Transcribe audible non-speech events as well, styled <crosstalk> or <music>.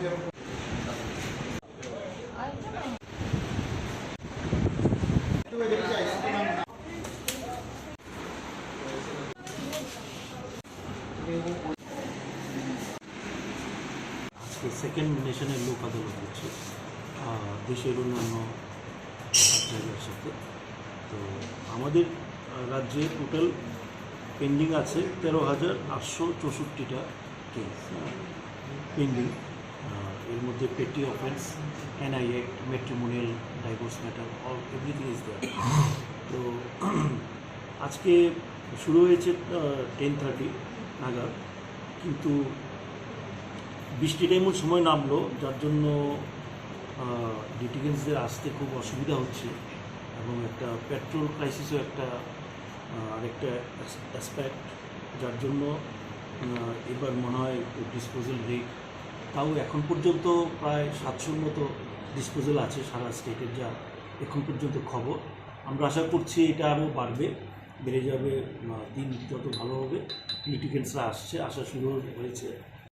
আজকে সেকেন্ড নেশনের লোক আদালত হচ্ছে। দেশের অন্যান্য জায়গার সাথে। তো আমাদের রাজ্যে টোটাল পেন্ডিং আছে তেরো হাজার আটশো চৌষট্টিটা কেস পেন্ডিং এর মধ্যে petty offence NI act matrimonial divorce matter all everything is there তো, <clears throat> আজকে শুরু হয়েছে টেন থার্টি নাগাদ, কিন্তু বৃষ্টিটা এমন সময় নামলো, যার জন্য লিটিগেন্সদের আসতে খুব অসুবিধা হচ্ছে, এবং একটা পেট্রোল ক্রাইসিসও একটা আরেকটা অ্যাসপেক্ট যার জন্য এবার মনে হয় ডিসপোজাল রেট তাও এখন পর্যন্ত প্রায় সাতশোর মতো ডিসপোজাল আছে সারা স্টেটের যা এখন পর্যন্ত খবর। আমরা আশা করছি এটা আরও বাড়বে, বেড়ে যাবে দিন যত ভালো হবে লিটিগেন্সরা আসছে আসা শুরু হয়েছে।